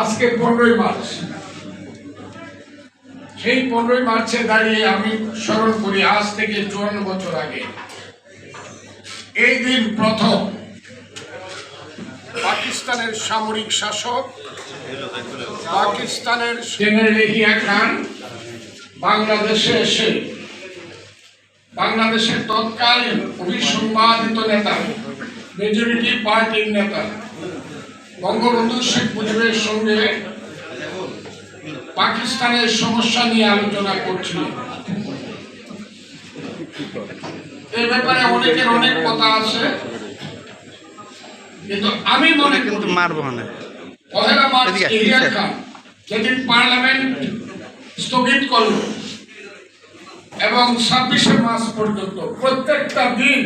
আজকে পনেরোই মার্চ। সেই পনেরোই মার্চে দাঁড়িয়ে আমি স্মরণ করি আজ থেকে চুয়ান্ন বছর আগে। এই দিন প্রথম পাকিস্তানের সামরিক শাসক পাকিস্তানের জেনারেল ইয়াহিয়া খান বাংলাদেশে এসে বাংলাদেশের তৎকালীন অভিসংবাদিত নেতা মেজরিটি পার্টির নেতা বঙ্গবন্ধু শেখ মুজিবের সঙ্গে পাকিস্তানের সমস্যা নিয়ে আলোচনা করছিলেন এই ব্যাপারে অনেকের অনেক কথা আছে কিন্তু আমি মনে করি মারবো না। পহেলা মার্চ স্যার। খান যেদিন পার্লামেন্ট স্থগিত করল এবং ছাব্বিশে মার্চ পর্যন্ত প্রত্যেকটা দিন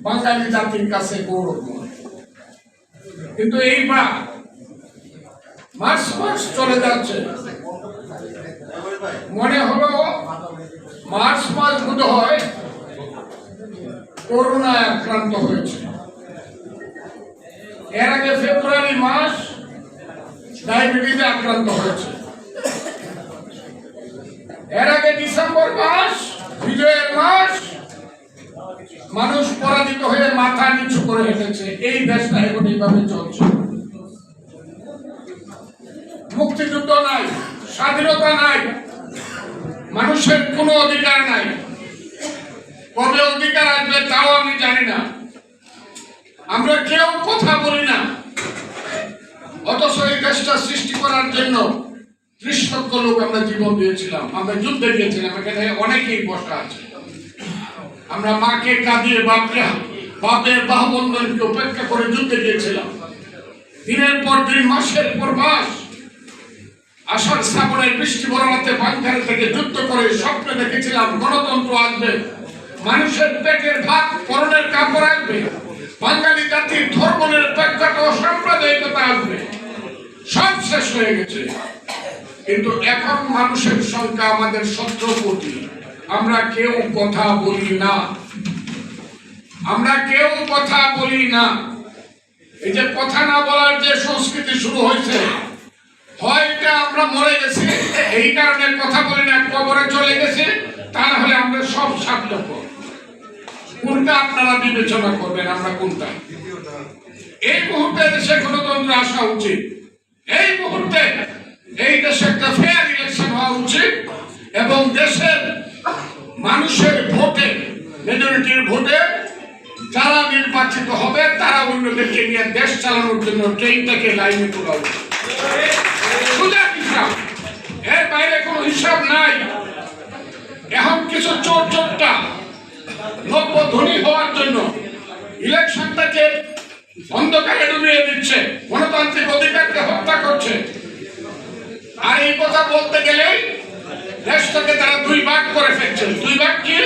বাঙালি জাতির কাছে গৌরবময় কিন্তু এইবার মার্চ মাস মাস চলে যাচ্ছে। মনে হলো মার্চ মাস বোধ হয় করোনা আক্রান্ত হয়েছে। এর আগে ফেব্রুয়ারি মাস ডায়াবেটিসে আক্রান্ত হয়েছে। এর আগে ডিসেম্বর মাস বিজয়ের মাস মানুষ পরাজিত হয়ে মাথা নিচু করে হেঁটেছে। এই দেশটা এখন এইভাবে চলছে। মুক্তিযুদ্ধ নাই, স্বাধীনতা নাই, মানুষের কোনো অধিকার নাই। কবে অধিকার আসবে তাও আমি জানি না। আমরা কেউ কথা বলি না। অথচ এই দেশটা সৃষ্টি করার জন্য ত্রিশ লক্ষ লোক আমরা জীবন দিয়েছিলাম, আমরা যুদ্ধে গিয়েছিলাম, এখানে অনেকেই বসা আছে। আমরা মাকে কাঁদিয়ে বাপকে, বাপের বাহবন্ধনকে উপেক্ষা করে যুদ্ধে গিয়েছিলাম। দিনের পর দিন, মাসের পর মাস, আষাঢ় শ্রাবণের বৃষ্টি বরাতে বাংকারে থেকে যুদ্ধ করে স্বপ্ন দেখেছিলাম, গণতন্ত্র আসবে, মানুষের পেটের ভাত করণের কাপড় আসবে, বাঙালি জাতির ধর্ম নিরপেক্ষতা ও সাম্প্রদায়িকতা আসবে। সব শেষ হয়ে গেছে। কিন্তু এখন মানুষের সংখ্যা আমাদের সতেরো কোটি। আমরা কেউ কথা বলি না। আমরা কেউ কথা বলি না। এই যে কথা না বলার যে সংস্কৃতি শুরু হয়েছে, হয় এটা আমরা মরে গেছি, এই কারণে কথা বলি না, কবরে চলে গেছে, তা না হলে আমরা সব স্বার্থপর। কোনটা আপনারা বিবেচনা করবেন, আমরা কোনটা? এই মুহূর্তে দেশে গণতন্ত্র আসা উচিত। এই মুহূর্তে এই দেশে একটা ফেয়ার ইলেকশন হওয়া উচিত এবং দেশের মানুষের ভোটে মেজরিটির ভোটে যারা নির্বাচিত হবে, তারা অন্যদেরকে নিয়ে দেশ চালানোর জন্য ট্রেনটাকে লাইনে তোলা সোজা এর বাইরে কোনো হিসাব নাই। এখন কিছু চোর চোরটা নব্য ধনী হওয়ার জন্য ইলেকশনটাকে অন্ধকারে ডুবিয়ে দিচ্ছে, গণতান্ত্রিক অধিকারকে হত্যা করছে। আর এই কথা বলতে গেলে দেশটাকে তারা দুই ভাগ করে ফেলছেন দুই ভাগ কি?